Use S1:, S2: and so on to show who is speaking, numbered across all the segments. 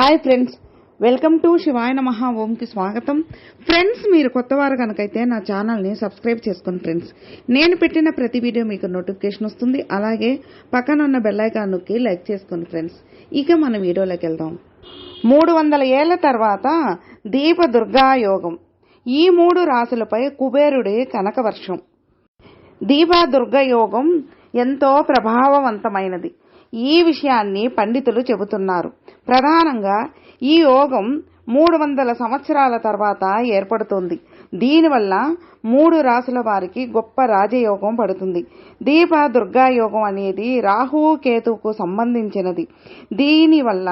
S1: Hi friends welcome to శివాయ నమః ఓంకి స్వాగతం ఫ్రెండ్స్ మీరు కొత్తవారు కనుకైతే నా ఛానల్ని సబ్స్క్రైబ్ చేసుకోండి ఫ్రెండ్స్ నేను పెట్టిన ప్రతి వీడియో మీకు నోటిఫికేషన్ వస్తుంది. అలాగే పక్కన ఉన్న బెల్ నొక్కి లైక్ చేసుకోండి ఫ్రెండ్స్ ఇక మన వీడియోలోకి వెళ్దాం. మూడు వందల ఏళ్ళ తర్వాత దీప దుర్గాయోగం ఈ మూడు రాశులపై కుబేరుడి కనకవర్షం. వర్షం దుర్గ యోగం ఎంతో ప్రభావవంతమైనది. ఈ విషయాన్ని పండితులు చెబుతున్నారు. ప్రధానంగా ఈ యోగం మూడు వందల సంవత్సరాల తర్వాత ఏర్పడుతుంది. దీనివల్ల మూడు రాసుల వారికి గొప్ప రాజయోగం పడుతుంది. దీప దుర్గాయోగం అనేది రాహువు కేతువుకు సంబంధించినది. దీనివల్ల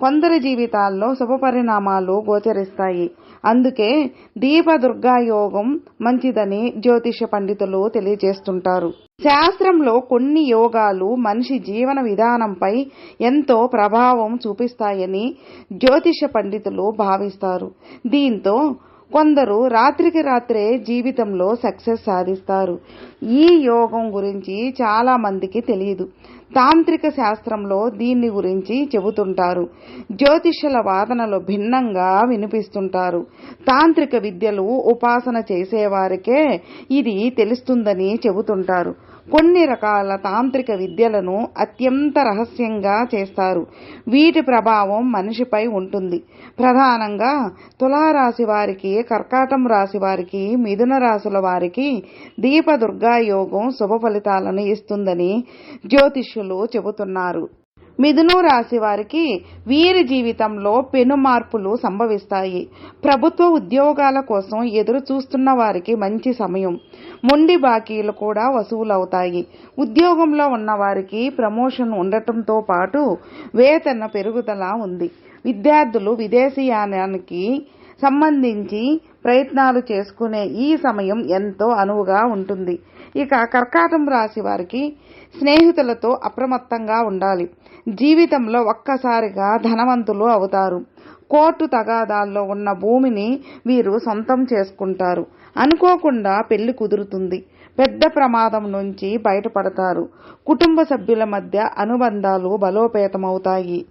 S1: కొందరి జీవితాల్లో శుభ పరిణామాలు గోచరిస్తాయి. అందుకే దీప దుర్గాయోగం మంచిదని జ్యోతిష పండితులు తెలియజేస్తుంటారు. శాస్త్రంలో కొన్ని యోగాలు మనిషి జీవన విధానంపై ఎంతో ప్రభావం చూపిస్తాయని జ్యోతిష పండితులు భావిస్తారు. దీంతో కొందరు రాత్రికి రాత్రే జీవితంలో సక్సెస్ సాధిస్తారు. ఈ యోగం గురించి చాలా మందికి తెలియదు. తాంత్రిక శాస్త్రంలో దీన్ని గురించి చెబుతుంటారు. జ్యోతిష్యుల వాదనలు భిన్నంగా వినిపిస్తుంటారు. తాంత్రిక విద్యలు ఉపాసన చేసేవారికే ఇది తెలుస్తుందని చెబుతుంటారు. కొన్ని రకాల తాంత్రిక విద్యలను అత్యంత రహస్యంగా చేస్తారు. వీటి ప్రభావం మనిషిపై ఉంటుంది. ప్రధానంగా తులారాశి వారికి కర్కాటం రాశి వారికి మిథున రాశుల వారికి దీపదుర్గా యోగం శుభ ఫలితాలను ఇస్తుందని జ్యోతిష్యులు చెబుతున్నారు. మిథును రాశి వారికి వీరి జీవితంలో పెను మార్పులు సంభవిస్తాయి. ప్రభుత్వ ఉద్యోగాల కోసం ఎదురు చూస్తున్న వారికి మంచి సమయం. మొండి బాకీలు కూడా వసూలవుతాయి. ఉద్యోగంలో ఉన్న వారికి ప్రమోషన్ ఉండటంతో పాటు వేతన పెరుగుదల ఉంది. విద్యార్థులు విదేశీయానానికి సంబంధించి ప్రయత్నాలు చేసుకునే ఈ సమయం ఎంతో అనువుగా ఉంటుంది. ఇక కర్కాటం రాశి వారికి స్నేహితులతో అప్రమత్తంగా ఉండాలి. జీవితంలో ఒక్కసారిగా ధనవంతులు అవుతారు. కోర్టు తగాదాల్లో ఉన్న భూమిని వీరు సొంతం చేసుకుంటారు. అనుకోకుండా పెళ్ళి కుదురుతుంది. పెద్ద ప్రమాదం నుంచి బయటపడతారు. కుటుంబ సభ్యుల మధ్య అనుబంధాలు బలోపేతమవుతాయి.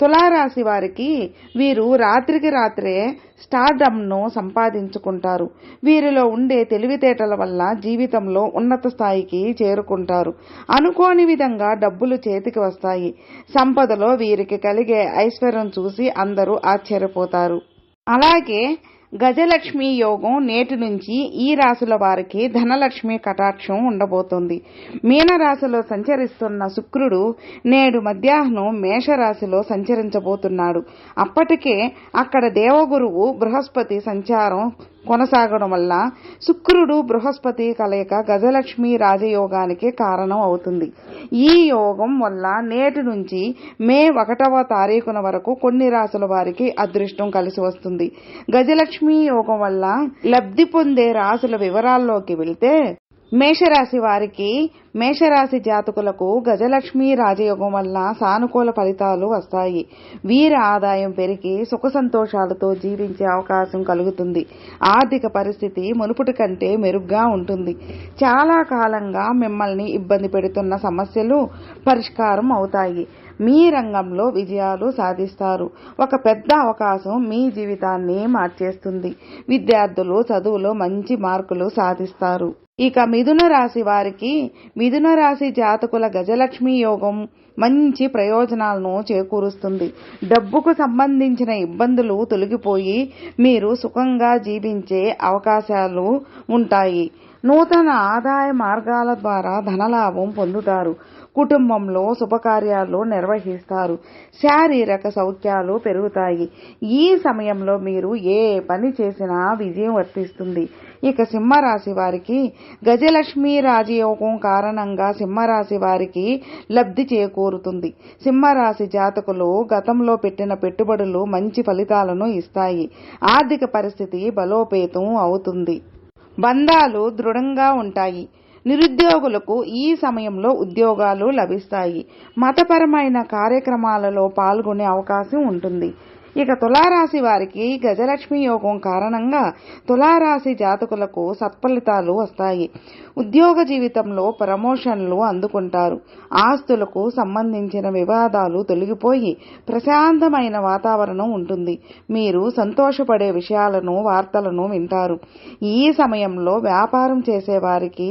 S1: తులారాశి వారికి వీరు రాత్రికి రాత్రే స్టార్డమ్ను సంపాదించుకుంటారు. వీరిలో ఉండే తెలివితేటల వల్ల జీవితంలో ఉన్నత స్థాయికి చేరుకుంటారు. అనుకోని విధంగా డబ్బులు చేతికి వస్తాయి. సంపదలో వీరికి కలిగే ఐశ్వర్యం చూసి అందరూ ఆశ్చర్యపోతారు. అలాగే గజలక్ష్మి యోగం నేటి నుంచి ఈ రాశుల వారికి ధనలక్ష్మి కటాక్షం ఉండబోతోంది. మీనరాశిలో సంచరిస్తున్న శుక్రుడు నేడు మధ్యాహ్నం మేషరాశిలో సంచరించబోతున్నాడు. అప్పటికే అక్కడ దేవగురువు బృహస్పతి సంచారం కొనసాగడం వల్ల శుక్రుడు బృహస్పతి కలయిక గజలక్ష్మి రాజయోగానికి కారణం అవుతుంది. ఈ యోగం వల్ల నేటి నుంచి మే ఒకటవ తారీఖున వరకు కొన్ని రాసుల వారికి అదృష్టం కలిసి వస్తుంది. గజలక్ష్మి యోగం వల్ల లబ్ధి పొందే రాసుల వివరాల్లోకి వెళ్తే మేషరాశి వారికి మేషరాశి జాతకులకు గజలక్ష్మి రాజయోగం వల్ల సానుకూల ఫలితాలు వస్తాయి. వీరి ఆదాయం పెరిగి సుఖ సంతోషాలతో జీవించే అవకాశం కలుగుతుంది. ఆర్థిక పరిస్థితి మునుపటి కంటే మెరుగ్గా ఉంటుంది. చాలా కాలంగా మిమ్మల్ని ఇబ్బంది పెడుతున్న సమస్యలు పరిష్కారం అవుతాయి. మీ రంగంలో విజయాలు సాధిస్తారు. ఒక పెద్ద అవకాశం మీ జీవితాన్ని మార్చేస్తుంది. విద్యార్థులు చదువులో మంచి మార్కులు సాధిస్తారు. ఇక మిథున రాశి వారికి మిథున రాశి జాతకుల గజలక్ష్మి యోగం మంచి ప్రయోజనాలను చేకూరుస్తుంది. డబ్బుకు సంబంధించిన ఇబ్బందులు తొలగిపోయి మీరు సుఖంగా జీవించే అవకాశాలు ఉంటాయి. నూతన ఆదాయ మార్గాల ద్వారా ధనలాభం పొందుతారు. కుటుంబంలో శుభకార్యాలు నిర్వహిస్తారు. శారీరక సౌఖ్యాలు పెరుగుతాయి. ఈ సమయంలో మీరు ఏ పని చేసినా విజయం వర్తిస్తుంది. ఇక సింహరాశి వారికి గజలక్ష్మి రాజయోగం కారణంగా సింహరాశి వారికి లబ్ధి చేకూరుతుంది. సింహరాశి జాతకులు గతంలో పెట్టిన పెట్టుబడులు మంచి ఫలితాలను ఇస్తాయి. ఆర్థిక పరిస్థితి బలోపేతం అవుతుంది. బంధాలు దృఢంగా ఉంటాయి. నిరుద్యోగులకు ఈ సమయంలో ఉద్యోగాలు లభిస్తాయి. మతపరమైన కార్యక్రమాలలో పాల్గొనే అవకాశం ఉంటుంది. ఇక తులారాశి వారికి గజలక్ష్మి యోగం కారణంగా తులారాశి జాతకులకు సత్ఫలితాలు వస్తాయి. ఉద్యోగ జీవితంలో ప్రమోషన్లు అందుకుంటారు. ఆస్తులకు సంబంధించిన వివాదాలు తొలగిపోయి ప్రశాంతమైన వాతావరణం ఉంటుంది. మీరు సంతోషపడే విషయాలను వార్తలను వింటారు. ఈ సమయంలో వ్యాపారం చేసేవారికి